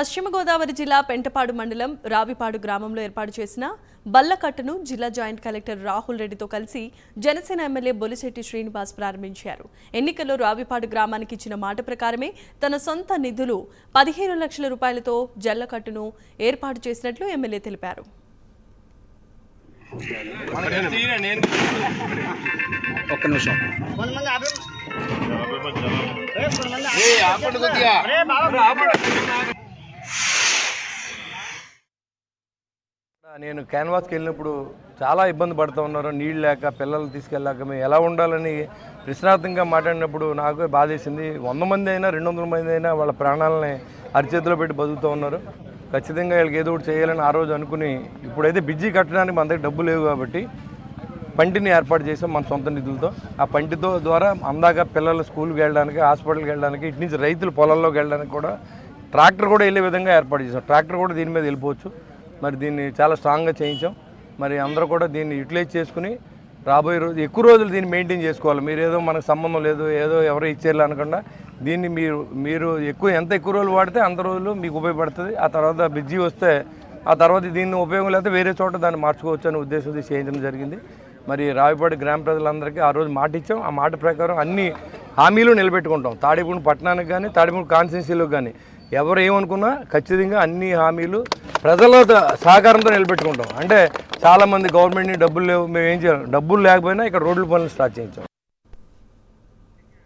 పశ్చిమ గోదావరి జిల్లా పెంటపాడు మండలం రావిపాడు గ్రామంలో ఏర్పాటు చేసిన బల్లకట్టును జిల్లా జాయింట్ కలెక్టర్ రాహుల్ రెడ్డితో కలిసి జనసేన ఎమ్మెల్యే బొలిశెట్టి శ్రీనివాస్ ప్రారంభించారు. ఎన్నికల్లో రావిపాడు గ్రామానికి ఇచ్చిన మాట ప్రకారమే తన సొంత నిధులు పదిహేను లక్షల రూపాయలతో జల్లకట్టును ఏర్పాటు చేసినట్లు ఎమ్మెల్యే తెలిపారు. ఒక్క నిమిషం. నేను క్యాన్వాస్కి వెళ్ళినప్పుడు చాలా ఇబ్బంది పడుతూ ఉన్నారు. నీళ్ళు లేక పిల్లలు తీసుకెళ్ళాక మేము ఎలా ఉండాలని ప్రశ్నార్థంగా మాట్లాడినప్పుడు నాకు బాధేసింది. వంద మంది అయినా రెండు వందల మంది అయినా వాళ్ళ ప్రాణాలని అరిచేతిలో పెట్టి బతుకుతూ ఉన్నారు. ఖచ్చితంగా వీళ్ళకి ఏదో ఒకటి చేయాలని ఆ రోజు అనుకుని ఇప్పుడైతే బిజీ కట్టడానికి మన దగ్గర డబ్బు లేవు కాబట్టి పంటిని ఏర్పాటు చేసాం మన సొంత నిధులతో. ఆ పంటితో ద్వారా అందాక పిల్లలు స్కూల్కి వెళ్ళడానికి హాస్పిటల్కి వెళ్ళడానికి ఇటు నుంచి రైతులు పొలాల్లోకి వెళ్ళడానికి కూడా ట్రాక్టర్ కూడా వెళ్ళే విధంగా ఏర్పాటు చేసాం ట్రాక్టర్ కూడా దీని మీద వెళ్ళిపోవచ్చు. మరి దీన్ని చాలా స్ట్రాంగ్గా చేయించాం. మరి అందరూ కూడా దీన్ని యూటిలైజ్ చేసుకుని రాబోయే రోజు ఎక్కువ రోజులు దీన్ని మెయింటైన్ చేసుకోవాలి. మీరు ఏదో మనకు సంబంధం లేదు ఏదో ఎవరో ఇచ్చేయాలి అనకుండా దీన్ని మీరు మీరు ఎక్కువ ఎంత ఎక్కువ రోజులు వాడితే అంత రోజులు మీకు ఉపయోగపడుతుంది. ఆ తర్వాత బిజీ వస్తే ఆ తర్వాత దీన్ని ఉపయోగం లేకపోతే వేరే చోట దాన్ని మార్చుకోవచ్చు అనే ఉద్దేశంతో చేయించడం జరిగింది. మరి రావిపాడు గ్రామ ప్రజలందరికీ ఆ రోజు మాట ఇచ్చాం. ఆ మాట ప్రకారం అన్ని హామీలు నిలబెట్టుకుంటాం. తాడిపూడి పట్టణానికి కానీ తాడిపూడి కాన్స్టిట్యున్సీలకు కానీ ఎవరు ఏమనుకున్నా ఖచ్చితంగా అన్ని హామీలు ప్రజల సహకారంతో నిలబెట్టుకుంటాం. అంటే చాలామంది గవర్నమెంట్ని డబ్బులు లేవు మేము ఏం చేయాలి? డబ్బులు లేకపోయినా ఇక్కడ రోడ్ల పనులు స్టార్ట్ చేయించాం.